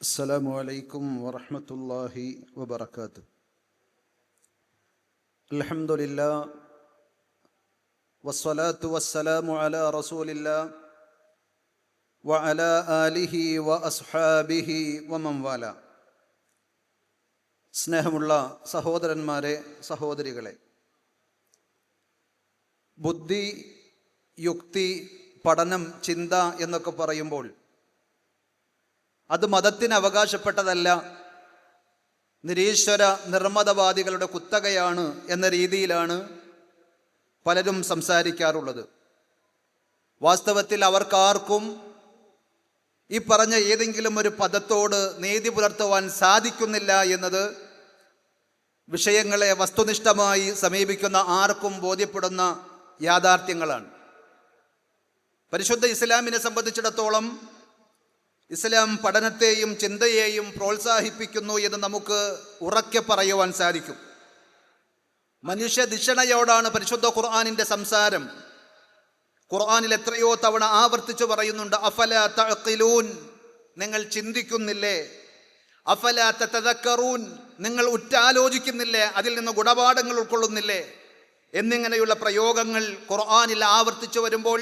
السلام عليكم ورحمة الله وبركاته الحمد لله والصلاة والسلام على رسول الله وعلى آله وأصحابه ومن والاه സ്നേഹമുള്ള സഹോദരന്മാരെ സഹോദരികളെ ബുദ്ധി യുക്തി പഠനം ചിന്ത എന്നൊക്കെ പറയുമ്പോൾ അത് മതത്തിന് അവകാശപ്പെട്ടതല്ല. നിരീശ്വര നിർമ്മതവാദികളുടെ കുത്തകയാണ് എന്ന രീതിയിലാണ് പലരും സംസാരിക്കാറുള്ളത്. വാസ്തവത്തിൽ അവർക്കാർക്കും ഈ പറഞ്ഞ ഏതെങ്കിലും ഒരു പദത്തോട് നീതി പുലർത്തുവാൻ സാധിക്കുന്നില്ല എന്നത് വിഷയങ്ങളെ വസ്തുനിഷ്ഠമായി സമീപിക്കുന്ന ആർക്കും ബോധ്യപ്പെടുന്ന യാഥാർത്ഥ്യങ്ങളാണ്. പരിശുദ്ധ ഇസ്ലാമിനെ സംബന്ധിച്ചിടത്തോളം ഇസ്ലാം പഠനത്തെയും ചിന്തയെയും പ്രോത്സാഹിപ്പിക്കുന്നു എന്ന് നമുക്ക് ഉറക്കെ പറയുവാൻ സാധിക്കും. മനുഷ്യ മനുഷ്യധിഷണയോടാണ് പരിശുദ്ധ ഖുർആാനിന്റെ സംസാരം. ഖുർആാനിൽ എത്രയോ തവണ ആവർത്തിച്ചു പറയുന്നുണ്ട് അഫല തഴക്കിലൂൻ നിങ്ങൾ ചിന്തിക്കുന്നില്ലേ അഫല തതക്കറൂൻ നിങ്ങൾ ഉറ്റാലോചിക്കുന്നില്ലേ അതിൽ നിന്ന് ഗുണപാഠങ്ങൾ ഉൾക്കൊള്ളുന്നില്ലേ എന്നിങ്ങനെയുള്ള പ്രയോഗങ്ങൾ ഖുർആാനിൽ ആവർത്തിച്ചു വരുമ്പോൾ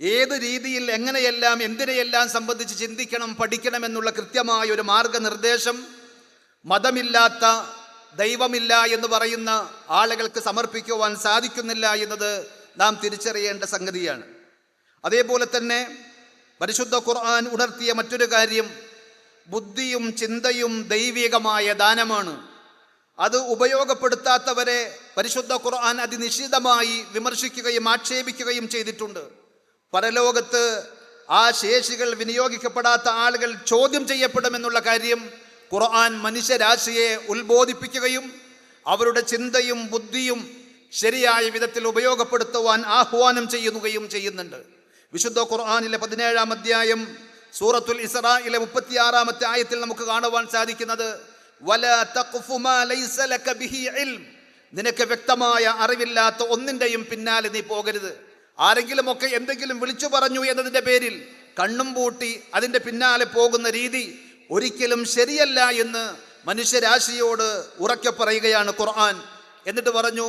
ഏത് രീതിയിൽ എങ്ങനെയെല്ലാം എന്തിനെയെല്ലാം സംബന്ധിച്ച് ചിന്തിക്കണം പഠിക്കണം എന്നുള്ള കൃത്യമായ ഒരു മാർഗനിർദ്ദേശം മതമില്ലാത്ത ദൈവമില്ല എന്ന് പറയുന്ന ആളുകൾക്ക് സമർപ്പിക്കുവാൻ സാധിക്കുന്നില്ല എന്നത് നാം തിരിച്ചറിയേണ്ട സംഗതിയാണ്. അതേപോലെ തന്നെ പരിശുദ്ധ ഖുർആൻ ഉണർത്തിയ മറ്റൊരു കാര്യം ബുദ്ധിയും ചിന്തയും ദൈവികമായ ദാനമാണ്. അത് ഉപയോഗപ്പെടുത്താത്തവരെ പരിശുദ്ധ ഖുർആൻ അതിനിശ്ചിതമായി വിമർശിക്കുകയും ആക്ഷേപിക്കുകയും ചെയ്തിട്ടുണ്ട്. പരലോകത്ത് ആ ശേഷികൾ വിനിയോഗിക്കപ്പെടാത്ത ആളുകൾ ചോദ്യം ചെയ്യപ്പെടുമെന്നുള്ള കാര്യം ഖുർആൻ മനുഷ്യരാശിയെ ഉത്ബോധിപ്പിക്കുകയും അവരുടെ ചിന്തയും ബുദ്ധിയും ശരിയായ വിധത്തിൽ ഉപയോഗപ്പെടുത്തുവാൻ ആഹ്വാനം ചെയ്യുകയും ചെയ്യുന്നുണ്ട്. വിശുദ്ധ ഖുർആാനിലെ പതിനേഴാം അധ്യായം സൂറത്തുൽ ഇസ്രായിലെ മുപ്പത്തിയാറാമത്തെ ആയത്തിൽ നമുക്ക് കാണുവാൻ സാധിക്കുന്നത് നിനക്ക് വ്യക്തമായ അറിവില്ലാത്ത ഒന്നിന്റെയും പിന്നാലെ നീ പോകരുത്. ആരെങ്കിലും ഒക്കെ എന്തെങ്കിലും വിളിച്ചു പറഞ്ഞു എന്നതിന്റെ പേരിൽ കണ്ണും പൂട്ടി അതിന്റെ പിന്നാലെ പോകുന്ന രീതി ഒരിക്കലും ശരിയല്ല എന്ന് മനുഷ്യരാശിയോട് ഉറക്കെ പറയുകയാണ് ഖുർആൻ. എന്നിട്ട് പറഞ്ഞു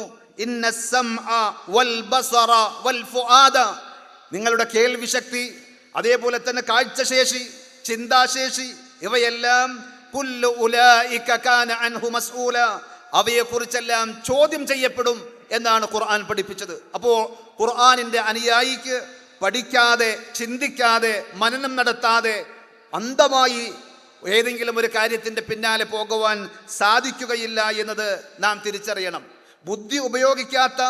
നിങ്ങളുടെ കേൾവിശക്തി അതേപോലെ തന്നെ കാഴ്ചശേഷി ചിന്താശേഷി ഇവയെല്ലാം അവയെക്കുറിച്ചെല്ലാം ചോദ്യം ചെയ്യപ്പെടും എന്നാണ് ഖുർആൻ പഠിപ്പിച്ചത്. അപ്പോൾ ഖുർആാനിന്റെ അനുയായിക്ക് പഠിക്കാതെ ചിന്തിക്കാതെ മനനം നടത്താതെ അന്ധമായി ഏതെങ്കിലും ഒരു കാര്യത്തിന്റെ പിന്നാലെ പോകുവാൻ സാധിക്കുകയില്ല എന്നത് നാം തിരിച്ചറിയണം. ബുദ്ധി ഉപയോഗിക്കാത്ത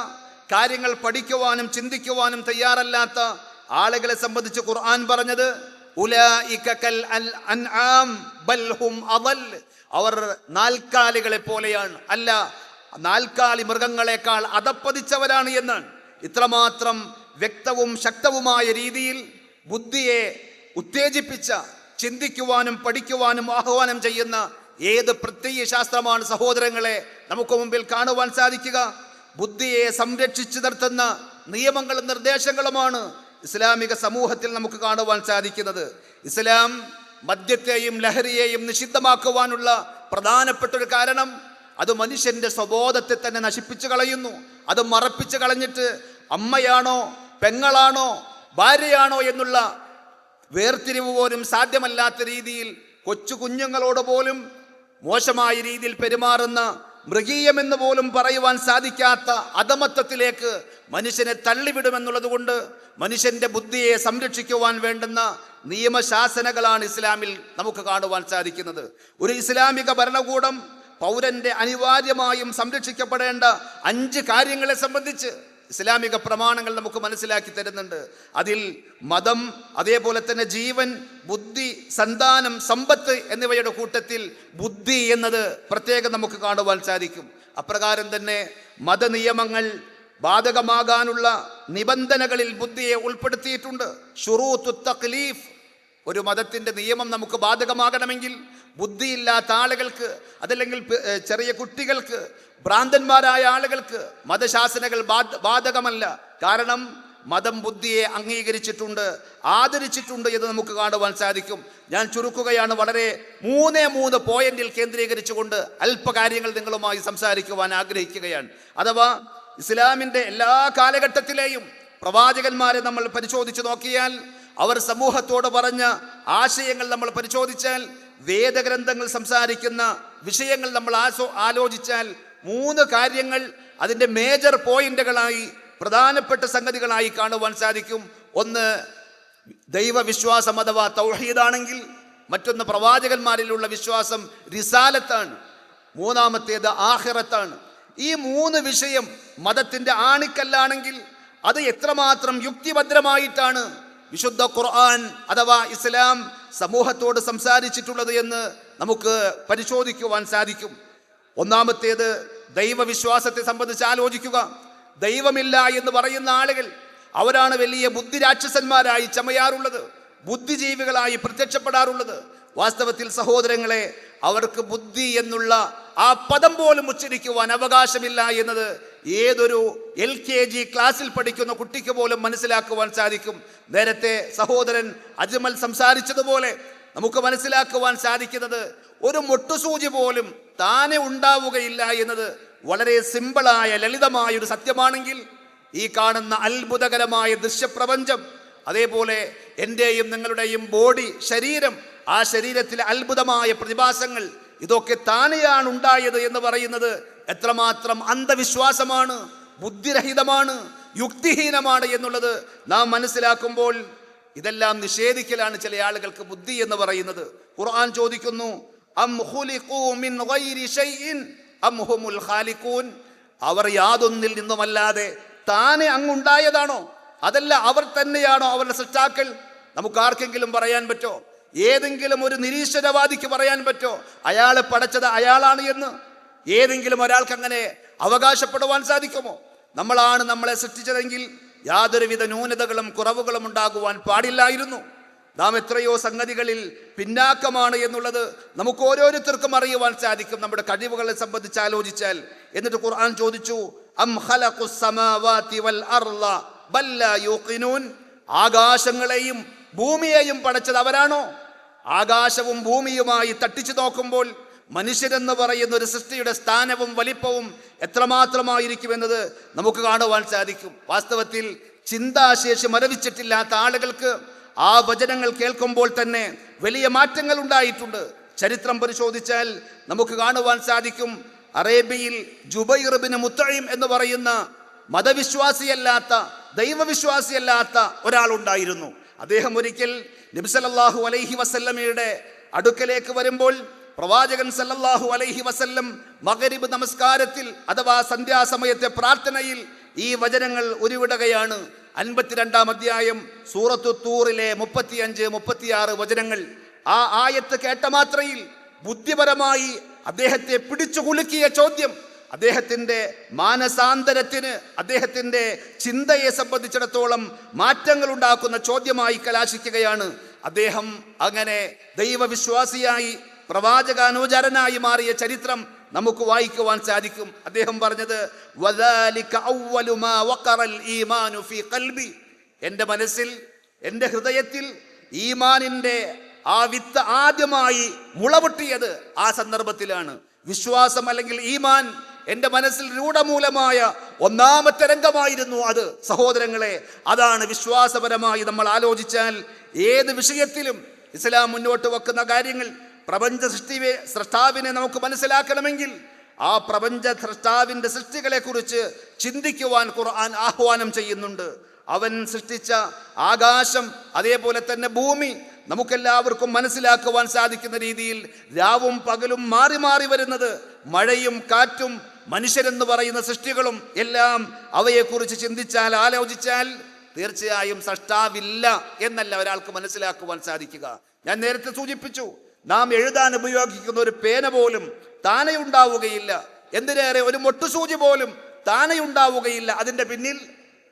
കാര്യങ്ങൾ പഠിക്കുവാനും ചിന്തിക്കുവാനും തയ്യാറല്ലാത്ത ആളുകളെ സംബന്ധിച്ച് ഖുർആൻ പറഞ്ഞത്. അവർ നാൽക്കാലികളെ പോലെയാണ്. അല്ല നാൽക്കാലി മൃഗങ്ങളെക്കാൾ അതപ്പതിച്ചവരാണ് എന്ന് ഇത്രമാത്രം വ്യക്തവും ശക്തവുമായ രീതിയിൽ ബുദ്ധിയെ ഉത്തേജിപ്പിച്ച ചിന്തിക്കുവാനും പഠിക്കുവാനും ആഹ്വാനം ചെയ്യുന്ന ഏത് പ്രത്യയ ശാസ്ത്രമാണ് സഹോദരങ്ങളെ നമുക്ക് മുമ്പിൽ കാണുവാൻ സാധിക്കുക? ബുദ്ധിയെ സംരക്ഷിച്ചു നിർത്തുന്ന നിയമങ്ങളും നിർദ്ദേശങ്ങളുമാണ് ഇസ്ലാമിക സമൂഹത്തിൽ നമുക്ക് കാണുവാൻ സാധിക്കുന്നത്. ഇസ്ലാം മദ്യത്തെയും ലഹരിയെയും നിഷിദ്ധമാക്കുവാനുള്ള പ്രധാനപ്പെട്ട ഒരു കാരണം അത് മനുഷ്യന്റെ സ്വബോധത്തെ തന്നെ നശിപ്പിച്ചു കളയുന്നു. അത് മറപ്പിച്ചു കളഞ്ഞിട്ട് അമ്മയാണോ പെങ്ങളാണോ ഭാര്യയാണോ എന്നുള്ള വേർതിരിവ് പോലും സാധ്യമല്ലാത്ത രീതിയിൽ കൊച്ചു കുഞ്ഞുങ്ങളോട് പോലും മോശമായ രീതിയിൽ പെരുമാറുന്ന മൃഗീയമെന്ന് പോലും പറയുവാൻ സാധിക്കാത്ത അധമത്വത്തിലേക്ക് മനുഷ്യനെ തള്ളിവിടുമെന്നുള്ളത് കൊണ്ട് മനുഷ്യന്റെ ബുദ്ധിയെ സംരക്ഷിക്കുവാൻ വേണ്ടുന്ന നിയമശാസനകളാണ് ഇസ്ലാമിൽ നമുക്ക് കാണുവാൻ സാധിക്കുന്നത്. ഒരു ഇസ്ലാമിക ഭരണകൂടം പൗരന്റെ അനിവാര്യമായും സംരക്ഷിക്കപ്പെടേണ്ട അഞ്ച് കാര്യങ്ങളെ സംബന്ധിച്ച് ഇസ്ലാമിക പ്രമാണങ്ങൾ നമുക്ക് മനസ്സിലാക്കി തരുന്നുണ്ട്. അതിൽ മതം അതേപോലെ തന്നെ ജീവൻ ബുദ്ധി സന്താനം സമ്പത്ത് എന്നിവയുടെ കൂട്ടത്തിൽ ബുദ്ധി എന്നത് പ്രത്യേകം നമുക്ക് കാണുവാൻ സാധിക്കും. അപ്രകാരം തന്നെ മതനിയമങ്ങൾ ബാധകമാകാനുള്ള നിബന്ധനകളിൽ ബുദ്ധിയെ ഉൾപ്പെടുത്തിയിട്ടുണ്ട്. ഷുറൂത്തു തക്ലീഫ് ഒരു മതത്തിന്റെ നിയമം നമുക്ക് ബാധകമാകണമെങ്കിൽ ബുദ്ധിയില്ലാത്ത ആളുകൾക്ക് അതല്ലെങ്കിൽ ചെറിയ കുട്ടികൾക്ക് ഭ്രാന്തന്മാരായ ആളുകൾക്ക് മതശാസനകൾ ബാധ- ബാധകമല്ല. കാരണം മതം ബുദ്ധിയെ അംഗീകരിച്ചിട്ടുണ്ട് ആദരിച്ചിട്ടുണ്ട് എന്ന് നമുക്ക് കാണുവാൻ സാധിക്കും. ഞാൻ ചുരുക്കുകയാണ് വളരെ മൂന്നേ മൂന്ന് പോയിന്റിൽ കേന്ദ്രീകരിച്ചുകൊണ്ട് അല്പകാര്യങ്ങൾ നിങ്ങളുമായി സംസാരിക്കുവാൻ ആഗ്രഹിക്കുകയാണ്. അഥവാ ഇസ്ലാമിന്റെ എല്ലാ കാലഘട്ടത്തിലെയും പ്രവാചകന്മാരെ നമ്മൾ പരിശോധിച്ച് നോക്കിയാൽ അവർ സമൂഹത്തോട് പറഞ്ഞ ആശയങ്ങൾ നമ്മൾ പരിശോധിച്ചാൽ വേദഗ്രന്ഥങ്ങൾ സംസാരിക്കുന്ന വിഷയങ്ങൾ നമ്മൾ ആസോ ആലോചിച്ചാൽ മൂന്ന് കാര്യങ്ങൾ അതിന്റെ മേജർ പോയിന്റുകളായി പ്രധാനപ്പെട്ട സംഗതികളായി കാണുവാൻ സാധിക്കും. ഒന്ന് ദൈവവിശ്വാസം അഥവാ തൗഹീദാണെങ്കിൽ മറ്റൊന്ന് പ്രവാചകന്മാരിലുള്ള വിശ്വാസം റിസാലത്താണ്. മൂന്നാമത്തേത് ആഹിറത്താണ് ഈ മൂന്ന് വിഷയം മതത്തിന്റെ ആണിക്കല്ലാണെങ്കിൽ അത് എത്രമാത്രം യുക്തിഭദ്രമായിട്ടാണ് വിശുദ്ധ ഖുർആൻ അഥവാ ഇസ്ലാം സമൂഹത്തോട് സംസാരിച്ചിട്ടുള്ളത് എന്ന് നമുക്ക് പരിശോധിക്കുവാൻ സാധിക്കും. ഒന്നാമത്തേത് ദൈവവിശ്വാസത്തെ സംബന്ധിച്ച് ആലോചിക്കുക. ദൈവമില്ല എന്ന് പറയുന്ന ആളുകൾ അവരാണ് വലിയ ബുദ്ധിരാക്ഷസന്മാരായി ചമയാറുള്ളത് ബുദ്ധിജീവികളായി പ്രത്യക്ഷപ്പെടാറുള്ളത്. വാസ്തവത്തിൽ സഹോദരങ്ങളെ അവർക്ക് ബുദ്ധി എന്നുള്ള ആ പദം പോലും ഉച്ചരിക്കുവാൻ അവകാശമില്ല എന്നത് ഏതൊരു എൽ കെ ജി ക്ലാസ്സിൽ പഠിക്കുന്ന കുട്ടിക്ക് പോലും മനസ്സിലാക്കുവാൻ സാധിക്കും. നേരത്തെ സഹോദരൻ അജ്മൽ സംസാരിച്ചതുപോലെ നമുക്ക് മനസ്സിലാക്കുവാൻ സാധിക്കുന്നത് ഒരു മുട്ടുസൂചി പോലും താനെ ഉണ്ടാവുകയില്ല എന്നത് വളരെ സിമ്പിളായ ലളിതമായ ഒരു സത്യമാണെങ്കിൽ ഈ കാണുന്ന അത്ഭുതകരമായ ദൃശ്യപ്രപഞ്ചം അതേപോലെ എന്റെയും നിങ്ങളുടെയും ബോഡി ശരീരം ആ ശരീരത്തിലെ അത്ഭുതമായ പ്രതിഭാസങ്ങൾ ഇതൊക്കെ താനെയാണ് ഉണ്ടായത് എന്ന് പറയുന്നത് എത്രമാത്രം അന്ധവിശ്വാസമാണ് ബുദ്ധിരഹിതമാണ് യുക്തിഹീനമാണ് എന്നുള്ളത് നാം മനസ്സിലാക്കുമ്പോൾ ഇതെല്ലാം നിഷേധിക്കലാണ് ചില ആളുകൾക്ക് ബുദ്ധി എന്ന് പറയുന്നത്. ഖുർആൻ ചോദിക്കുന്നു അവർ യാതൊന്നിൽ നിന്നുമല്ലാതെ താനെ അങ്ങുണ്ടായതാണോ? അതല്ല അവർ തന്നെയാണോ അവരുടെ സൃഷ്ടാക്കൾ? നമുക്ക് ആർക്കെങ്കിലും പറയാൻ പറ്റോ? ഏതെങ്കിലും ഒരു നിരീശ്വരവാദിക്ക് പറയാൻ പറ്റോ? അയാൾ പടച്ചത് അയാളാണ് എന്ന് ഏതെങ്കിലും ഒരാൾക്ക് അങ്ങനെ അവകാശപ്പെടുവാൻ സാധിക്കുമോ? നമ്മളാണ് നമ്മളെ സൃഷ്ടിച്ചതെങ്കിൽ യാതൊരുവിധ ന്യൂനതകളും കുറവുകളും ഉണ്ടാകുവാൻ പാടില്ലായിരുന്നു. നാം എത്രയോ സംഗതികളിൽ പിന്നാക്കമാണ് എന്നുള്ളത് നമുക്ക് ഓരോരുത്തർക്കും അറിയുവാൻ സാധിക്കും. നമ്മുടെ കഴിവുകളെ സംബന്ധിച്ച് ആലോചിച്ചാൽ. എന്നിട്ട് ഖുർആൻ ചോദിച്ചു അം വൽ അർള ബല്ല ആകാശങ്ങളെയും ഭൂമിയെയും പടച്ചത് അവരാണോ? ആകാശവും ഭൂമിയുമായി തട്ടിച്ചു നോക്കുമ്പോൾ മനുഷ്യരെന്ന് പറയുന്ന ഒരു സൃഷ്ടിയുടെ സ്ഥാനവും വലിപ്പവും എത്രമാത്രമായിരിക്കുമെന്നത് നമുക്ക് കാണുവാൻ സാധിക്കും. വാസ്തവത്തിൽ ചിന്താശേഷി മരവിച്ചിട്ടില്ലാത്ത ആളുകൾക്ക് ആ വചനങ്ങൾ കേൾക്കുമ്പോൾ തന്നെ വലിയ മാറ്റങ്ങൾ ഉണ്ടായിട്ടുണ്ട്. ചരിത്രം പരിശോധിച്ചാൽ നമുക്ക് കാണുവാൻ സാധിക്കും അറേബ്യയിൽ ജുബൈർബിന് മുത്തഴിം എന്ന് പറയുന്ന മതവിശ്വാസിയല്ലാത്ത ദൈവവിശ്വാസിയല്ലാത്ത ഒരാളുണ്ടായിരുന്നു. അദ്ദേഹം ഒരിക്കൽ നബിസലല്ലാഹു അലൈഹി വസല്ലമയുടെ അടുക്കലേക്ക് വരുമ്പോൾ പ്രവാചകൻ സല്ലല്ലാഹു അലൈഹി വസല്ലം മകരിബ് നമസ്കാരത്തിൽ അഥവാ സന്ധ്യാസമയത്തെ പ്രാർത്ഥനയിൽ ഈ വചനങ്ങൾ ഉരുവിടുകയാണ്. അൻപത്തിരണ്ടാം അധ്യായം സൂറത്തു തൂറിലെ മുപ്പത്തിയഞ്ച് മുപ്പത്തിയാറ് വചനങ്ങൾ. ആ ആയത്ത് കേട്ട മാത്രയിൽ ബുദ്ധിപരമായി അദ്ദേഹത്തെ പിടിച്ചു കുലുക്കിയ ചോദ്യം അദ്ദേഹത്തിന്റെ മാനസാന്തരത്തിന് അദ്ദേഹത്തിന്റെ ചിന്തയെ സംബന്ധിച്ചിടത്തോളം മാറ്റങ്ങൾ ഉണ്ടാക്കുന്ന ചോദ്യമായി കലാശിക്കുകയാണ്. അദ്ദേഹം അങ്ങനെ ദൈവവിശ്വാസിയായി പ്രവാചകാനുചരനായി മാറിയ ചരിത്രം നമുക്ക് വായിക്കുവാൻ സാധിക്കും. അദ്ദേഹം പറഞ്ഞത്. എന്റെ മനസ്സിൽ എന്റെ ഹൃദയത്തിൽ ഈമാനിന്റെ ആ വിത്ത് ആദ്യമായി മുളപൊട്ടിയത് ആ സന്ദർഭത്തിലാണ്. വിശ്വാസം അല്ലെങ്കിൽ ഈമാൻ എന്റെ മനസ്സിൽ രൂഢമൂലമായ ഒന്നാമത്തെ രംഗമായിരുന്നു അത് സഹോദരങ്ങളെ. അതാണ് വിശ്വാസപരമായി നമ്മൾ ആലോചിച്ചാൽ ഏത് വിഷയത്തിലും ഇസ്ലാം മുന്നോട്ട് വെക്കുന്ന കാര്യങ്ങൾ പ്രപഞ്ച സൃഷ്ടിവെ സൃഷ്ടാവിനെ നമുക്ക് മനസ്സിലാക്കണമെങ്കിൽ ആ പ്രപഞ്ച സൃഷ്ടാവിന്റെ സൃഷ്ടികളെ കുറിച്ച് ചിന്തിക്കുവാൻ ഖുർആൻ ആഹ്വാനം ചെയ്യുന്നുണ്ട്. അവൻ സൃഷ്ടിച്ച ആകാശം അതേപോലെ തന്നെ ഭൂമി നമുക്കെല്ലാവർക്കും മനസ്സിലാക്കുവാൻ സാധിക്കുന്ന രീതിയിൽ രാവും പകലും മാറി മാറി വരുന്നത് മഴയും കാറ്റും മനുഷ്യരെന്ന് പറയുന്ന സൃഷ്ടികളും എല്ലാം അവയെക്കുറിച്ച് ചിന്തിച്ചാൽ ആലോചിച്ചാൽ തീർച്ചയായും സൃഷ്ടാവില്ല എന്നല്ല ഒരാൾക്ക് മനസ്സിലാക്കുവാൻ സാധിക്കുക. ഞാൻ നേരത്തെ സൂചിപ്പിച്ചു നാം എഴുതാൻ ഉപയോഗിക്കുന്ന ഒരു പേന പോലും താനെ ഉണ്ടാവുകയില്ല എന്തിനേറെ ഒരു മൊട്ടുസൂചി പോലും താനെ ഉണ്ടാവുകയില്ല അതിന്റെ പിന്നിൽ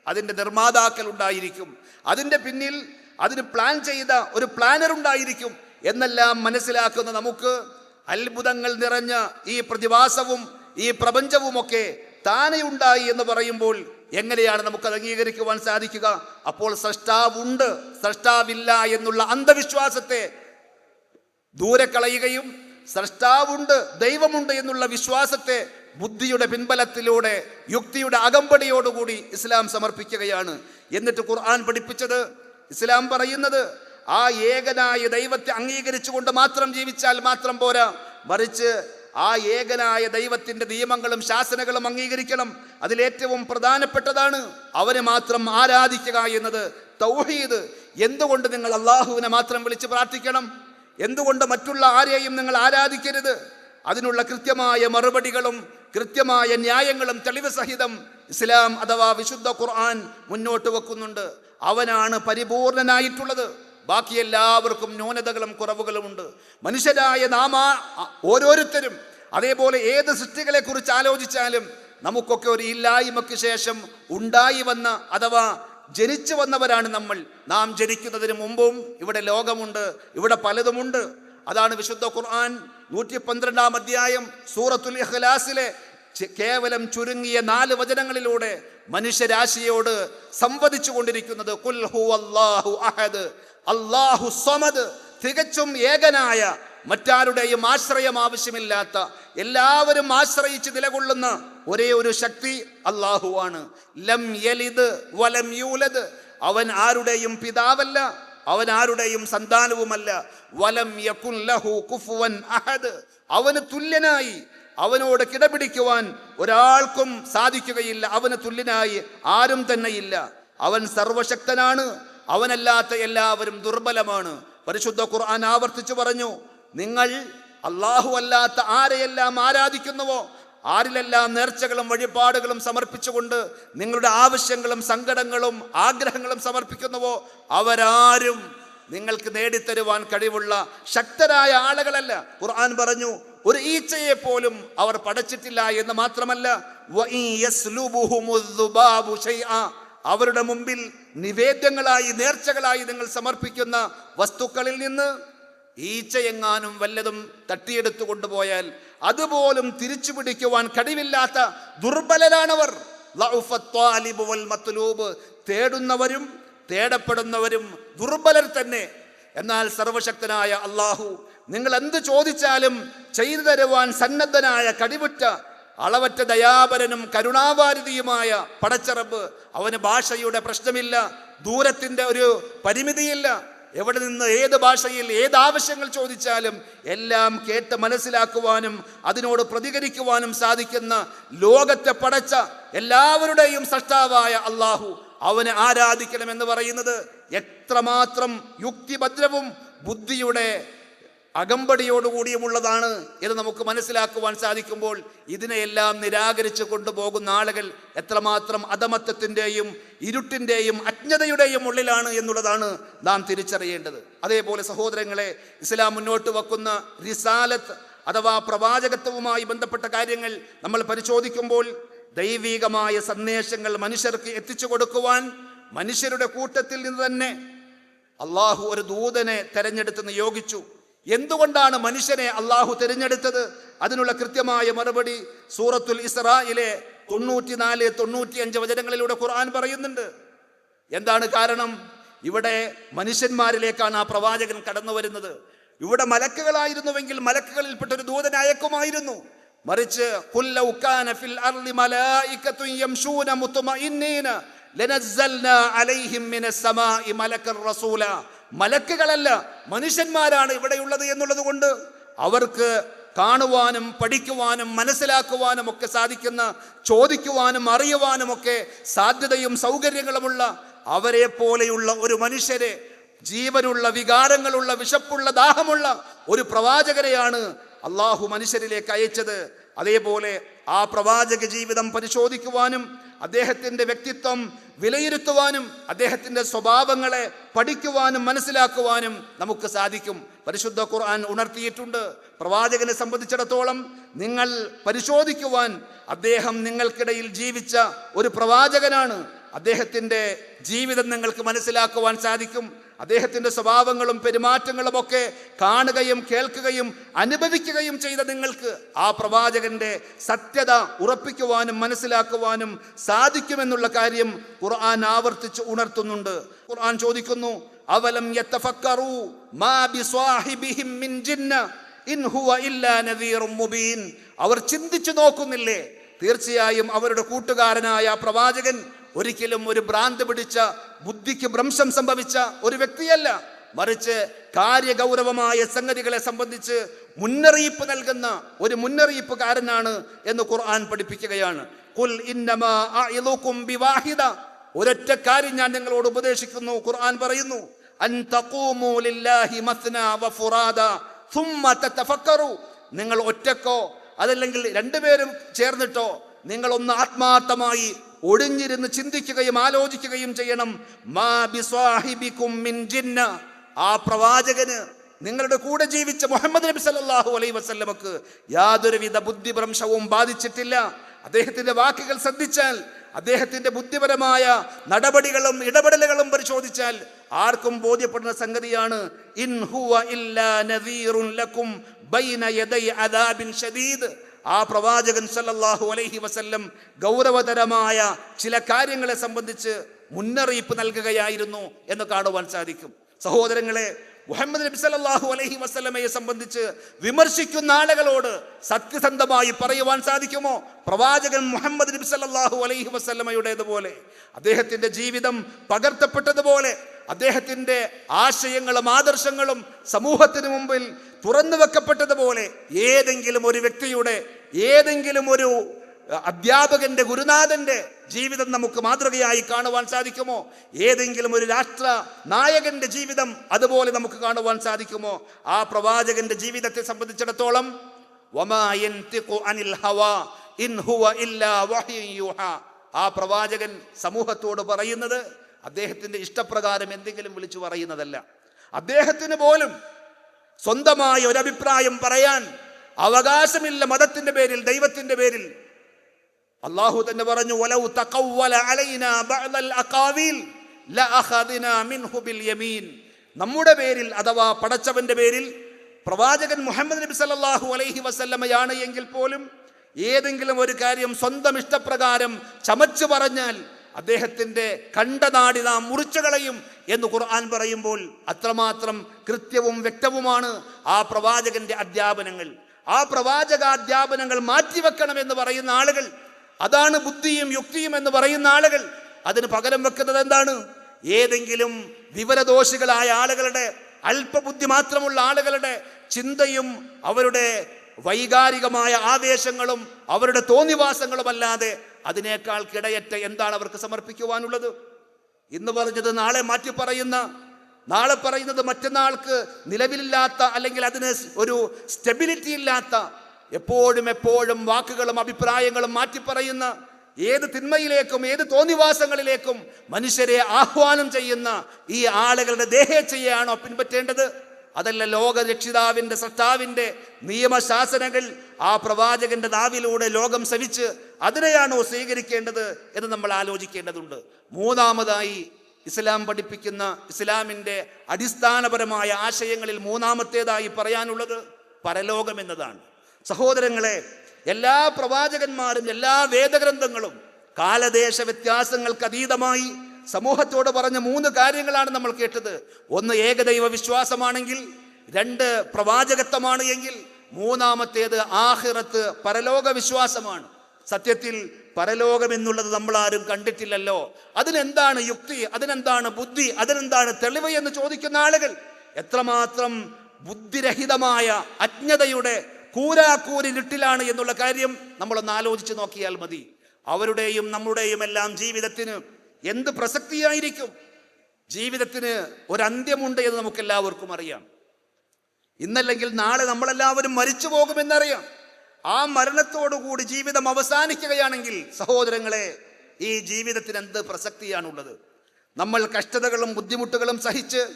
അതിന്റെ നിർമ്മാതാക്കൾ ഉണ്ടായിരിക്കും. അതിന്റെ പിന്നിൽ അതിന് പ്ലാൻ ചെയ്ത ഒരു പ്ലാനർ ഉണ്ടായിരിക്കും. എന്നെല്ലാം മനസ്സിലാക്കുന്ന നമുക്ക് അത്ഭുതങ്ങൾ നിറഞ്ഞ ഈ പ്രതിഭാസവും ഈ പ്രപഞ്ചവുമൊക്കെ ഉണ്ടായി എന്ന് പറയുമ്പോൾ എങ്ങനെയാണ് നമുക്കത് അംഗീകരിക്കുവാൻ സാധിക്കുക? അപ്പോൾ സൃഷ്ടാവുണ്ട് സൃഷ്ടാവില്ല എന്നുള്ള അന്ധവിശ്വാസത്തെ ദൂരെ കളയുകയും സൃഷ്ടാവുണ്ട് ദൈവമുണ്ട് എന്നുള്ള വിശ്വാസത്തെ ബുദ്ധിയുടെ പിൻബലത്തിലൂടെ യുക്തിയുടെ അകമ്പടിയോടുകൂടി ഇസ്ലാം സമർപ്പിക്കുകയാണ്. എന്നിട്ട് ഖുർആൻ പഠിപ്പിച്ചത് ഇസ്ലാം പറയുന്നത് ആ ഏകനായ ദൈവത്തെ അംഗീകരിച്ചുകൊണ്ട് മാത്രം ജീവിച്ചാൽ മാത്രം പോരാ മറിച്ച് ആ ഏകനായ ദൈവത്തിന്റെ നിയമങ്ങളും ശാസനകളും അംഗീകരിക്കണം. അതിലേറ്റവും പ്രധാനപ്പെട്ടതാണ് അവനെ മാത്രം ആരാധിക്കുക എന്നത് തൗഹീദ്. എന്തുകൊണ്ട് നിങ്ങൾ അള്ളാഹുവിനെ മാത്രം വിളിച്ച് പ്രാർത്ഥിക്കണം? എന്തുകൊണ്ട് മറ്റുള്ള ആരെയും നിങ്ങൾ ആരാധിക്കരുത്? അതിനുള്ള കൃത്യമായ മറുപടികളും കൃത്യമായ ന്യായങ്ങളും തെളിവ് സഹിതം ഇസ്ലാം അഥവാ വിശുദ്ധ ഖുർആൻ മുന്നോട്ട് വെക്കുന്നുണ്ട്. അവനാണ് പരിപൂർണനായിട്ടുള്ളത്. ബാക്കി എല്ലാവർക്കും ന്യൂനതകളും കുറവുകളുമുണ്ട് മനുഷ്യരായ നാമ ഓരോരുത്തരും അതേപോലെ ഏത് സൃഷ്ടികളെ കുറിച്ച് ആലോചിച്ചാലും നമുക്കൊക്കെ ഒരു ഇല്ലായ്മയ്ക്ക് ശേഷം ഉണ്ടായി വന്ന അഥവാ ജനിച്ചു വന്നവരാണ് നമ്മൾ. നാം ജനിക്കുന്നതിന് മുമ്പും ഇവിടെ ലോകമുണ്ട് ഇവിടെ പലതുമുണ്ട്. അതാണ് വിശുദ്ധ ഖുർആൻ നൂറ്റി പന്ത്രണ്ടാം അധ്യായം സൂറത്തുൽ ഇഖ്ലാസിലെ കേവലം ചുരുങ്ങിയ നാല് വചനങ്ങളിലൂടെ മനുഷ്യരാശിയോട് സംവദിച്ചു കൊണ്ടിരിക്കുന്നത് കുൽ ഹുവല്ലാഹു അഹദ്. അല്ലാഹു സമദ് തികച്ചും ഏകനായ മറ്റാരുടെയും ആശ്രയം ആവശ്യമില്ലാത്ത എല്ലാവരും ആശ്രയിച്ച് നിലകൊള്ളുന്ന ഒരേ ഒരു ശക്തി അള്ളാഹുവാണ് ലം യലിദ് വലം യൂലദ്. അവൻ ആരുടെയും പിതാവല്ല അവൻ ആരുടെയും സന്താനവുമല്ല. വലം യകുൻ ലഹു കുഫുവൻ അഹദ്. അവന് തുല്യനായി അവനോട് കിടപിടിക്കുവാൻ ഒരാൾക്കും സാധിക്കുകയില്ല. അവന് തുല്യനായി ആരും തന്നെയില്ല. അവൻ സർവശക്തനാണ് അവനല്ലാത്ത എല്ലാവരും ദുർബലമാണ് പരിശുദ്ധ ഖുർആൻ ആവർത്തിച്ചു പറഞ്ഞു നിങ്ങൾ അള്ളാഹു അല്ലാത്ത ആരെയെല്ലാം ആരാധിക്കുന്നുവോ ആരിലെല്ലാം നേർച്ചകളും വഴിപാടുകളും സമർപ്പിച്ചുകൊണ്ട് നിങ്ങളുടെ ആവശ്യങ്ങളും സങ്കടങ്ങളും ആഗ്രഹങ്ങളും സമർപ്പിക്കുന്നുവോ അവരാരും നിങ്ങൾക്ക് നേടിത്തരുവാൻ കഴിവുള്ള ശക്തരായ ആളുകളല്ല ഖുർആൻ പറഞ്ഞു ഒരു ഈച്ചയെ പോലും അവർ പടച്ചിട്ടില്ല എന്ന് മാത്രമല്ല. അവരുടെ മുമ്പിൽ നിവേദ്യങ്ങളായി നേർച്ചകളായി നിങ്ങൾ സമർപ്പിക്കുന്ന വസ്തുക്കളിൽ നിന്ന് ഈച്ചയെങ്ങാനും വല്ലതും തട്ടിയെടുത്തു കൊണ്ടുപോയാൽ അതുപോലും തിരിച്ചു പിടിക്കുവാൻ കഴിവില്ലാത്ത ദുർബലരാണവർ. തേടുന്നവരും തേടപ്പെടുന്നവരും ദുർബലർ തന്നെ എന്നാൽ സർവശക്തനായ അള്ളാഹു നിങ്ങൾ എന്ത് ചോദിച്ചാലും ചെയ്തു തരുവാൻ സന്നദ്ധനായ കടിവുറ്റ അളവറ്റ ദയാപരനും കരുണാവാരിതിയുമായ പടച്ചറബ് അവന് ഭാഷയുടെ പ്രശ്നമില്ല ദൂരത്തിന്റെ ഒരു പരിമിതിയില്ല. എവിടെ നിന്ന് ഏത് ഭാഷയിൽ ഏത് ആവശ്യങ്ങൾ ചോദിച്ചാലും എല്ലാം കേട്ട് മനസ്സിലാക്കുവാനും അതിനോട് പ്രതികരിക്കുവാനും സാധിക്കുന്ന ലോകത്തെ പടച്ച എല്ലാവരുടെയും സൃഷ്ടാവായ അള്ളാഹു അവനെ ആരാധിക്കണമെന്ന് പറയുന്നത് എത്രമാത്രം യുക്തിഭദ്രവും ബുദ്ധിയുടെ അകമ്പടിയോടുകൂടിയുമുള്ളതാണ് എന്ന് നമുക്ക് മനസ്സിലാക്കുവാൻ സാധിക്കുമ്പോൾ ഇതിനെയെല്ലാം നിരാകരിച്ചു കൊണ്ടുപോകുന്ന ആളുകൾ എത്രമാത്രം അധമത്വത്തിന്റെയും ഇരുട്ടിന്റെയും അജ്ഞതയുടെയും ഉള്ളിലാണ് എന്നുള്ളതാണ് നാം തിരിച്ചറിയേണ്ടത്. അതേപോലെ സഹോദരങ്ങളെ ഇസ്ലാം മുന്നോട്ട് വെക്കുന്ന റിസാലത്ത് അഥവാ പ്രവാചകത്വവുമായി ബന്ധപ്പെട്ട കാര്യങ്ങൾ നമ്മൾ പരിശോധിക്കുമ്പോൾ ദൈവികമായ സന്ദേശങ്ങൾ മനുഷ്യർക്ക് എത്തിച്ചു കൊടുക്കുവാൻ മനുഷ്യരുടെ കൂട്ടത്തിൽ നിന്ന് തന്നെ അള്ളാഹു ഒരു ദൂതനെ തെരഞ്ഞെടുത്ത് നിയോഗിച്ചു. എന്തുകൊണ്ടാണ് മനുഷ്യനെ അള്ളാഹു തിരഞ്ഞെടുത്തത്? അതിനുള്ള കൃത്യമായ മറുപടി സൂറത്തുൽ ഇസ്രായിലെ തൊണ്ണൂറ്റിനാല് തൊണ്ണൂറ്റിയഞ്ച് വചനങ്ങളിലൂടെ ഖുർആൻ പറയുന്നുണ്ട്. എന്താണ് കാരണം? ഇവിടെ മനുഷ്യന്മാരിലേക്കാണ് ആ പ്രവാചകൻ കടന്നു വരുന്നത്. ഇവിടെ മലക്കുകളായിരുന്നുവെങ്കിൽ മലക്കുകളിൽപ്പെട്ട ഒരു ദൂതൻ അയക്കുമായിരുന്നു. മറിച്ച് "ഖുൽ ഫിൽ അർളി മലായികത്തുൻ യംശൂന മുത്മഇന്നീന ലനസ്സൽനാ അലൈഹിം മിനസ് മലക്കർ റസൂല. മലക്കുകളല്ല മനുഷ്യന്മാരാണ് ഇവിടെയുള്ളത് എന്നുള്ളത് കൊണ്ട് അവർക്ക് കാണുവാനും പഠിക്കുവാനും മനസ്സിലാക്കുവാനും ഒക്കെ സാധിക്കുന്ന ചോദിക്കുവാനും അറിയുവാനും ഒക്കെ സാധ്യതയും സൗകര്യങ്ങളുമുള്ള അവരെ പോലെയുള്ള ഒരു മനുഷ്യരെ ജീവനുള്ള വികാരങ്ങളുള്ള വിശപ്പുള്ള ദാഹമുള്ള ഒരു പ്രവാചകരെയാണ് അള്ളാഹു മനുഷ്യരിലേക്ക് അയച്ചത്. അതേപോലെ ആ പ്രവാചക ജീവിതം പരിശോധിക്കുവാനും അദ്ദേഹത്തിന്റെ വ്യക്തിത്വം വിലയിരുത്തുവാനും അദ്ദേഹത്തിന്റെ സ്വഭാവങ്ങളെ പഠിക്കുവാനും മനസ്സിലാക്കുവാനും നമുക്ക് സാധിക്കും. പരിശുദ്ധ ഖുർആൻ ഉണർത്തിയിട്ടുണ്ട്. പ്രവാചകനെ സംബന്ധിച്ചിടത്തോളം നിങ്ങൾ പരിശോധിക്കുവാൻ അദ്ദേഹം നിങ്ങൾക്കിടയിൽ ജീവിച്ച ഒരു പ്രവാചകനാണ്. അദ്ദേഹത്തിന്റെ ജീവിതം നിങ്ങൾക്ക് മനസ്സിലാക്കുവാൻ സാധിക്കും. അദ്ദേഹത്തിന്റെ സ്വഭാവങ്ങളും പെരുമാറ്റങ്ങളും ഒക്കെ കാണുകയും കേൾക്കുകയും അനുഭവിക്കുകയും ചെയ്ത നിങ്ങൾക്ക് ആ പ്രവാചകന്റെ സത്യത ഉറപ്പിക്കുവാനും മനസ്സിലാക്കുവാനും സാധിക്കുമെന്നുള്ള കാര്യം ഖുർആൻ ആവർത്തിച്ച് ഉണർത്തുന്നുണ്ട്. ഖുർആൻ ചോദിക്കുന്നു അവലം അവർ ചിന്തിച്ചു നോക്കുന്നില്ലേ? തീർച്ചയായും അവരുടെ കൂട്ടുകാരനായ പ്രവാചകൻ ഒരിക്കലും ഒരു ഭ്രാന്ത് പിടിച്ച ബുദ്ധിക്ക് ഭ്രംശം സംഭവിച്ച ഒരു വ്യക്തിയല്ല. മറിച്ച് കാര്യഗൗരവമായ സംഗതികളെ സംബന്ധിച്ച് മുന്നറിയിപ്പ് നൽകുന്ന ഒരു മുന്നറിയിപ്പുകാരനാണ് എന്ന് ഖുർആൻ പഠിപ്പിക്കുകയാണ്. കുൽ ബിവാഹിദ. ഒരൊറ്റ കാര്യം ഞാൻ നിങ്ങളോട് ഉപദേശിക്കുന്നു ഖുർആൻ പറയുന്നു നിങ്ങൾ ഒറ്റക്കോ അതല്ലെങ്കിൽ രണ്ടുപേരും ചേർന്നിട്ടോ നിങ്ങൾ ഒന്ന് ആത്മാർത്ഥമായി ഒടിഞ്ഞിരുന്ന് ചിന്തിക്കുകയും ആലോചിക്കുകയും ചെയ്യണം. മാ ബിസ്വാഹിബിക്കും മിൻ ജിന്ന. ആ പ്രവാചകന് നിങ്ങളുടെ കൂടെ ജീവിച്ച മുഹമ്മദ് നബി സല്ലാഹു അലൈ വസല്ലമക്ക് യാതൊരുവിധ ബുദ്ധിഭ്രംശവും ബാധിച്ചിട്ടില്ല. അദ്ദേഹത്തിന്റെ വാക്കുകൾ ശ്രദ്ധിച്ചാൽ അദ്ദേഹത്തിന്റെ ബുദ്ധിപരമായ നടപടികളും ഇടപെടലുകളും പരിശോധിച്ചാൽ ആർക്കും ബോധ്യപ്പെടുന്ന സംഗതിയാണ് ഇൻ ഹുവ ഇല്ലാ നദീറുൻ ലക്കും ബൈന യദൈ അദാബിൻ ഷദീദ്. ആ പ്രവാചകൻ സല്ലല്ലാഹു അലൈഹി വസല്ലം ഗൗരവതരമായ ചില കാര്യങ്ങളെ സംബന്ധിച്ച് മുന്നറിയിപ്പ് നൽകുകയായിരുന്നു എന്ന് കാണുവാൻ സാധിക്കും. സഹോദരങ്ങളെ മുഹമ്മദ് നബി സല്ലല്ലാഹു അലൈഹി വസല്ലമയെ സംബന്ധിച്ച് വിമർശിക്കുന്ന ആളുകളോട് സത്യസന്ധമായി പറയുവാൻ സാധിക്കുമോ? പ്രവാചകൻ മുഹമ്മദ് നബി സല്ലല്ലാഹു അലൈഹി വസല്ലമയുടേതുപോലെ അദ്ദേഹത്തിന്റെ ജീവിതം പകർത്തപ്പെട്ടതുപോലെ അദ്ദേഹത്തിന്റെ ആശയങ്ങളും ആദർശങ്ങളും സമൂഹത്തിന് മുമ്പിൽ തുറന്നു വെക്കപ്പെട്ടതുപോലെ ഏതെങ്കിലും ഒരു വ്യക്തിയുടെ ഏതെങ്കിലും ഒരു അധ്യാപകന്റെ ഗുരുനാഥന്റെ ജീവിതം നമുക്ക് മാതൃകയായി കാണുവാൻ സാധിക്കുമോ ഏതെങ്കിലും ഒരു രാഷ്ട്ര നായകന്റെ ജീവിതം അതുപോലെ നമുക്ക് കാണുവാൻ സാധിക്കുമോ ആ പ്രവാചകന്റെ ജീവിതത്തെ സംബന്ധിച്ചിടത്തോളം അനിൽ ഹവാ ഇൻ ഹുവ ഇല്ലാ. ആ പ്രവാചകൻ സമൂഹത്തോട് പറയുന്നത് അദ്ദേഹത്തിന്റെ ഇഷ്ടപ്രകാരം എന്തെങ്കിലും വിളിച്ചു പറയുന്നതല്ല. അദ്ദേഹത്തിന് പോലും സ്വന്തമായ ഒരഭിപ്രായം പറയാൻ അവകാശമില്ല മതത്തിന്റെ പേരിൽ ദൈവത്തിന്റെ പേരിൽ. അള്ളാഹു തന്നെ പറഞ്ഞു വലൗ തഖവ്വല മിൻഹു ബിൽ യമീൻ. നമ്മുടെ പേരിൽ അഥവാ പടച്ചവന്റെ പേരിൽ പ്രവാചകൻ മുഹമ്മദ് നബി സല്ലല്ലാഹു അലൈഹി വസല്ലമയാണ് എങ്കിൽ പോലും ഏതെങ്കിലും ഒരു കാര്യം സ്വന്തം ഇഷ്ടപ്രകാരം ചമച്ചു പറഞ്ഞാൽ അദ്ദേഹത്തിന്റെ കണ്ടനാടി നാം മുറിച്ചു കളയും എന്ന് ഖുർആൻ പറയുമ്പോൾ അത്രമാത്രം കൃത്യവും വ്യക്തവുമാണ് ആ പ്രവാചകന്റെ അധ്യാപനങ്ങൾ. ആ പ്രവാചക അധ്യാപനങ്ങൾ മാറ്റിവെക്കണം എന്ന് പറയുന്ന ആളുകൾ അതാണ് ബുദ്ധിയും യുക്തിയും എന്ന് പറയുന്ന ആളുകൾ. അതിന് പകരം വെക്കുന്നത് എന്താണ്? ഏതെങ്കിലും വിവരദോഷികളായ ആളുകളുടെ അല്പബുദ്ധി മാത്രമുള്ള ആളുകളുടെ ചിന്തയും അവരുടെ വൈകാരികമായ ആവേശങ്ങളും അവരുടെ തോന്നിവാസങ്ങളുമല്ലാതെ അതിനേക്കാൾ കിടയറ്റ എന്താണ് അവർക്ക് സമർപ്പിക്കുവാനുള്ളത്? ഇന്ന് പറഞ്ഞത് നാളെ മാറ്റി പറയുന്ന നാളെ പറയുന്നത് മറ്റന്നാൾക്ക് നിലവിലില്ലാത്ത അല്ലെങ്കിൽ അതിന് ഒരു സ്റ്റെബിലിറ്റി ഇല്ലാത്ത എപ്പോഴും എപ്പോഴും വാക്കുകളും അഭിപ്രായങ്ങളും മാറ്റി പറയുന്ന ഏത് തിന്മയിലേക്കും ഏത് തോന്നിവാസങ്ങളിലേക്കും മനുഷ്യരെ ആഹ്വാനം ചെയ്യുന്ന ഈ ആളുകളുടെ ദേഹേച്ഛയാണോ പിൻപറ്റേണ്ടത്? അതല്ല ലോക രക്ഷിതാവിന്റെ സൃഷ്ടാവിന്റെ നിയമശാസനകൾ ആ പ്രവാചകന്റെ നാവിലൂടെ ലോകം സവിച്ച് അതിനെയാണോ സ്വീകരിക്കേണ്ടത് എന്ന് നമ്മൾ ആലോചിക്കേണ്ടതുണ്ട്. മൂന്നാമതായി ഇസ്ലാം പഠിപ്പിക്കുന്ന ഇസ്ലാമിന്റെ അടിസ്ഥാനപരമായ ആശയങ്ങളിൽ മൂന്നാമത്തേതായി പറയാനുള്ളത് പരലോകം എന്നതാണ്. സഹോദരങ്ങളെ എല്ലാ പ്രവാചകന്മാരും എല്ലാ വേദഗ്രന്ഥങ്ങളും കാലദേശ വ്യത്യാസങ്ങൾക്ക് അതീതമായി സമൂഹത്തോട് പറഞ്ഞ മൂന്ന് കാര്യങ്ങളാണ് നമ്മൾ കേട്ടത്. ഒന്ന് ഏകദൈവ വിശ്വാസമാണെങ്കിൽ രണ്ട് പ്രവാചകത്വമാണ് എങ്കിൽ മൂന്നാമത്തേത് ആഹിറത്ത് പരലോക വിശ്വാസമാണ്. സത്യത്തിൽ പരലോകം എന്നുള്ളത് നമ്മൾ ആരും കണ്ടിട്ടില്ലല്ലോ. അതിനെന്താണ് യുക്തി? അതിനെന്താണ് ബുദ്ധി? അതിനെന്താണ് തെളിവ് എന്ന് ചോദിക്കുന്ന ആളുകൾ എത്രമാത്രം ബുദ്ധിരഹിതമായ അജ്ഞതയുടെ കൂരാക്കൂരിട്ടിലാണ് എന്നുള്ള കാര്യം നമ്മളൊന്ന് ആലോചിച്ച് നോക്കിയാൽ മതി. അവരുടെയും നമ്മുടെയും എല്ലാം ജീവിതത്തിന് എന്ത് പ്രസക്തിയായിരിക്കും? ജീവിതത്തിന് ഒരന്ത്യമുണ്ട് എന്ന് നമുക്ക് എല്ലാവർക്കും അറിയാം. ഇന്നല്ലെങ്കിൽ നാളെ നമ്മളെല്ലാവരും മരിച്ചു പോകുമെന്നറിയാം. ആ മരണത്തോടുകൂടി ജീവിതം അവസാനിക്കുകയാണെങ്കിൽ സഹോദരങ്ങളെ ഈ ജീവിതത്തിന് എന്ത് പ്രസക്തിയാണുള്ളത്? നമ്മൾ കഷ്ടതകളും ബുദ്ധിമുട്ടുകളും സഹിച്ച്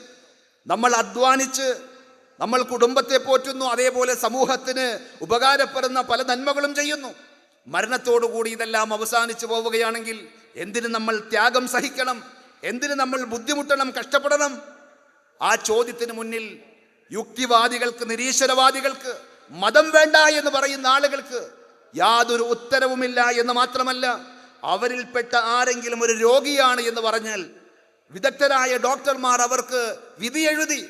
നമ്മൾ അധ്വാനിച്ച് നമ്മൾ കുടുംബത്തെ പോറ്റുന്നു അതേപോലെ സമൂഹത്തിന് ഉപകാരപ്പെടുന്ന പല നന്മകളും ചെയ്യുന്നു. മരണത്തോടുകൂടി ഇതെല്ലാം അവസാനിച്ചു പോവുകയാണെങ്കിൽ എന്തിനു നമ്മൾ ത്യാഗം സഹിക്കണം? എന്തിനു നമ്മൾ ബുദ്ധിമുട്ടണം കഷ്ടപ്പെടണം? ആ ചോദ്യത്തിന് മുന്നിൽ യുക്തിവാദികൾക്ക് നിരീശ്വരവാദികൾക്ക് മതം വേണ്ട എന്ന് പറയുന്ന ആളുകൾക്ക് യാതൊരു ഉത്തരവുമില്ല എന്ന് മാത്രമല്ല അവരിൽപ്പെട്ട ആരെങ്കിലും ഒരു രോഗിയാണ് എന്ന് പറഞ്ഞാൽ വിദഗ്ധരായ ഡോക്ടർമാർ അവർക്ക് വിധി എഴുതി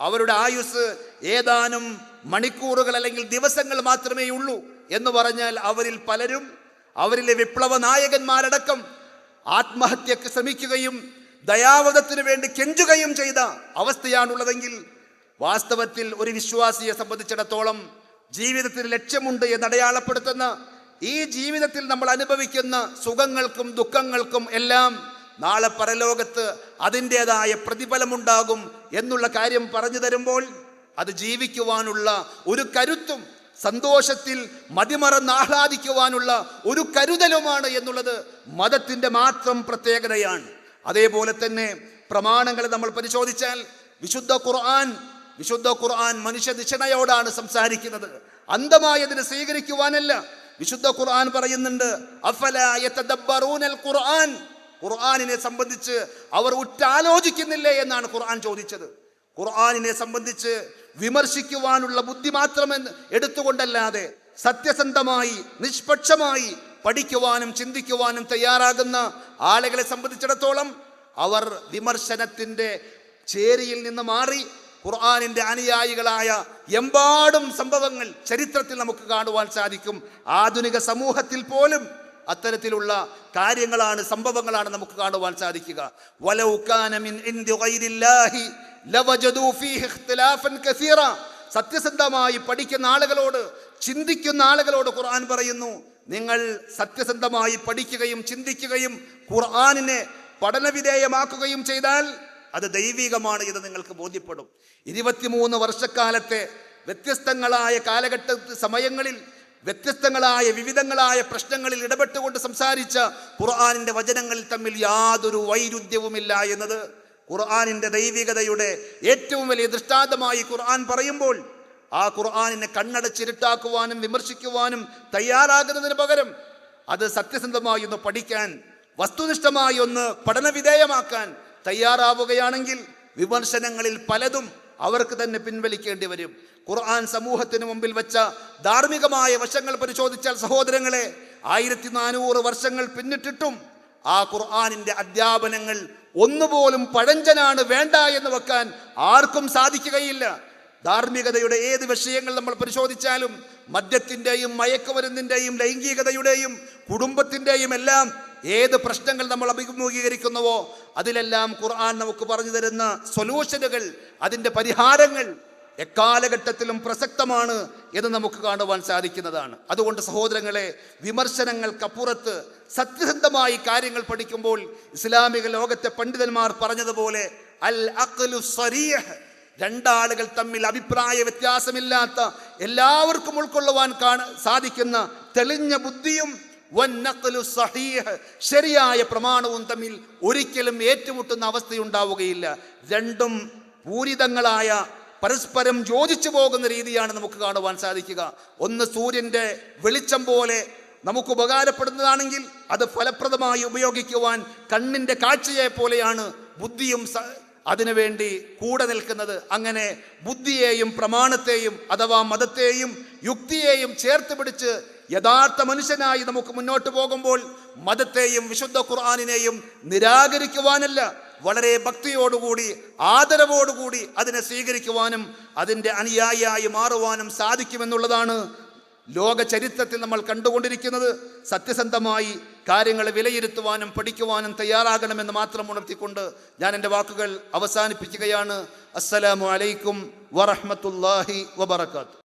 അവരുടെ ആയുസ് ഏതാനും മണിക്കൂറുകൾ അല്ലെങ്കിൽ ദിവസങ്ങൾ മാത്രമേ ഉള്ളൂ എന്ന് പറഞ്ഞാൽ അവരിൽ പലരും അവരിലെ വിപ്ലവ നായകന്മാരടക്കം ആത്മഹത്യക്ക് ശ്രമിക്കുകയും ദയാവധത്തിന് വേണ്ടി കെഞ്ചുകയും ചെയ്ത അവസ്ഥയാണുള്ളതെങ്കിൽ വാസ്തവത്തിൽ ഒരു വിശ്വാസിയെ സംബന്ധിച്ചിടത്തോളം ജീവിതത്തിന് ലക്ഷ്യമുണ്ട് എന്ന് അടയാളപ്പെടുത്തുന്ന ഈ ജീവിതത്തിൽ നമ്മൾ അനുഭവിക്കുന്ന സുഖങ്ങൾക്കും ദുഃഖങ്ങൾക്കും എല്ലാം നാളെ പരലോകത്ത് അതിന്റെതായ പ്രതിഫലമുണ്ടാകും എന്നുള്ള കാര്യം പറഞ്ഞു തരുമ്പോൾ അത് ജീവിക്കുവാനുള്ള ഒരു കരുത്തും സന്തോഷത്തിൽ മതിമറന്ന് ആഹ്ലാദിക്കുവാനുള്ള ഒരു കരുതലുമാണ് എന്നുള്ളത് മതത്തിന്റെ മാത്രം പ്രത്യേകതയാണ്. അതേപോലെ തന്നെ പ്രമാണങ്ങൾ നമ്മൾ പരിശോധിച്ചാൽ വിശുദ്ധ ഖുർആൻ വിശുദ്ധ ഖുർആൻ മനുഷ്യ ദിഷണയോടാണ് സംസാരിക്കുന്നത്. അന്ധമായതിനെ സ്വീകരിക്കുവാനല്ല. വിശുദ്ധ ഖുർആൻ പറയുന്നുണ്ട് ഖുർആനിനെ സംബന്ധിച്ച് അവർ ഉറ്റാലോചിക്കുന്നില്ലേ എന്നാണ് ഖുർആൻ ചോദിച്ചത്. ഖുർആനിനെ സംബന്ധിച്ച് വിമർശിക്കുവാനുള്ള ബുദ്ധി മാത്രമെന്ന് എടുത്തുകൊണ്ടല്ലാതെ സത്യസന്ധമായി നിഷ്പക്ഷമായി പഠിക്കുവാനും ചിന്തിക്കുവാനും തയ്യാറാകുന്ന ആളുകളെ സംബന്ധിച്ചിടത്തോളം അവർ വിമർശനത്തിന്റെ ചേരിയിൽ നിന്ന് മാറി ഖുർആാനിന്റെ അനുയായികളായ എമ്പാടും സംഭവങ്ങൾ ചരിത്രത്തിൽ നമുക്ക് കാണുവാൻ സാധിക്കും. ആധുനിക സമൂഹത്തിൽ പോലും അത്തരത്തിലുള്ള കാര്യങ്ങളാണ് സംഭവങ്ങളാണ് നമുക്ക് കാണുവാൻ സാധിക്കുക. വലൗ സത്യസന്ധമായി പഠിക്കുന്ന ആളുകളോട് ചിന്തിക്കുന്ന ആളുകളോട് ഖുർആൻ പറയുന്നു നിങ്ങൾ സത്യസന്ധമായി പഠിക്കുകയും ചിന്തിക്കുകയും ഖുർആനിനെ പഠനവിധേയമാക്കുകയും ചെയ്താൽ അത് ദൈവികമാണ് എന്ന് നിങ്ങൾക്ക് ബോധ്യപ്പെടും. ഇരുപത്തിമൂന്ന് വർഷക്കാലത്തെ വ്യത്യസ്തങ്ങളായ കാലഘട്ട സമയങ്ങളിൽ വ്യത്യസ്തങ്ങളായ വിവിധങ്ങളായ പ്രശ്നങ്ങളിൽ ഇടപെട്ടുകൊണ്ട് സംസാരിച്ച ഖുർആാനിന്റെ വചനങ്ങളിൽ തമ്മിൽ യാതൊരു വൈരുദ്ധ്യവുമില്ല എന്നത് ഖുർആാനിന്റെ ദൈവികതയുടെ ഏറ്റവും വലിയ ദൃഷ്ടാന്തമായി ഖുർആൻ പറയുമ്പോൾ ആ ഖുർആാനിനെ കണ്ണടച്ചിരുട്ടാക്കുവാനും വിമർശിക്കുവാനും തയ്യാറാകുന്നതിന് പകരം അത് സത്യസന്ധമായി ഒന്ന് പഠിക്കാൻ വസ്തുനിഷ്ഠമായി ഒന്ന് പഠനവിധേയമാക്കാൻ തയ്യാറാവുകയാണെങ്കിൽ വിമർശനങ്ങളിൽ പലതും അവർക്ക് തന്നെ പിൻവലിക്കേണ്ടി വരും. ഖുർആൻ സമൂഹത്തിന് മുമ്പിൽ വെച്ച ധാർമ്മികമായ വശങ്ങൾ പരിശോധിച്ചാൽ സഹോദരങ്ങളെ ആയിരത്തി നാനൂറ് വർഷങ്ങൾ പിന്നിട്ടിട്ടും ആ ഖുർആാനിന്റെ അധ്യാപനങ്ങൾ ഒന്നുപോലും പഴഞ്ചനാണ് വേണ്ട എന്ന് വെക്കാൻ ആർക്കും സാധിക്കുകയില്ല. ധാർമ്മികതയുടെ ഏത് വിഷയങ്ങൾ നമ്മൾ പരിശോധിച്ചാലും മദ്യത്തിന്റെയും മയക്കുമരുന്നിന്റെയും ലൈംഗികതയുടെയും കുടുംബത്തിന്റെയും എല്ലാം ഏത് പ്രശ്നങ്ങൾ നമ്മൾ അഭിമുഖീകരിക്കുന്നുവോ അതിലെല്ലാം ഖുർആൻ നമുക്ക് പറഞ്ഞു തരുന്ന സൊല്യൂഷനുകൾ അതിന്റെ പരിഹാരങ്ങൾ എക്കാലഘട്ടത്തിലും പ്രസക്തമാണ് എന്ന് നമുക്ക് കാണുവാൻ സാധിക്കുന്നതാണ്. അതുകൊണ്ട് സഹോദരങ്ങളെ വിമർശനങ്ങൾക്കപ്പുറത്ത് സത്യസന്ധമായി കാര്യങ്ങൾ പഠിക്കുമ്പോൾ ഇസ്ലാമിക ലോകത്തെ പണ്ഡിതന്മാർ പറഞ്ഞതുപോലെ അൽ അഖ്ലു സരീഹ് രണ്ടാളുകൾ തമ്മിൽ അഭിപ്രായ വ്യത്യാസമില്ലാത്ത എല്ലാവർക്കും ഉൾക്കൊള്ളുവാൻ കാണ സാധിക്കുന്ന തെളിഞ്ഞ ബുദ്ധിയും വൻ നഖലു സഹീഹ് ശരിയായ പ്രമാണവും തമ്മിൽ ഒരിക്കലും ഏറ്റുമുട്ടുന്ന അവസ്ഥയുണ്ടാവുകയില്ല. രണ്ടും പൂരിതങ്ങളായ പരസ്പരം യോജിച്ചു പോകുന്ന രീതിയാണ് നമുക്ക് കാണുവാൻ സാധിക്കുക. ഒന്ന് സൂര്യന്റെ വെളിച്ചം പോലെ നമുക്ക് ഉപകാരപ്പെടുന്നതാണെങ്കിൽ അത് ഫലപ്രദമായി ഉപയോഗിക്കുവാൻ കണ്ണിന്റെ കാഴ്ചയെ പോലെയാണ് ബുദ്ധിയും അതിനുവേണ്ടി കൂടെ നിൽക്കുന്നത്. അങ്ങനെ ബുദ്ധിയെയും പ്രമാണത്തെയും അഥവാ മതത്തെയും യുക്തിയെയും ചേർത്ത് പിടിച്ച് യഥാർത്ഥ മനുഷ്യനായി നമുക്ക് മുന്നോട്ട് പോകുമ്പോൾ മതത്തെയും വിശുദ്ധ ഖുർആാനിനെയും നിരാകരിക്കുവാനല്ല വളരെ ഭക്തിയോടുകൂടി ആദരവോടുകൂടി അതിനെ സ്വീകരിക്കുവാനും അതിന്റെ അനുയായിയായി മാറുവാനും സാധിക്കുമെന്നുള്ളതാണ് ലോക ചരിത്രത്തിൽ നമ്മൾ കണ്ടുകൊണ്ടിരിക്കുന്നത്. സത്യസന്ധമായി കാര്യങ്ങൾ വിലയിരുത്തുവാനും പഠിക്കുവാനും തയ്യാറാകണമെന്ന് മാത്രം ഉണർത്തിക്കൊണ്ട് ഞാൻ എന്റെ വാക്കുകൾ അവസാനിപ്പിക്കുകയാണ്. അസ്സലാമു അലൈക്കും വറഹമത്തല്ലാഹി വബറകാത്ത്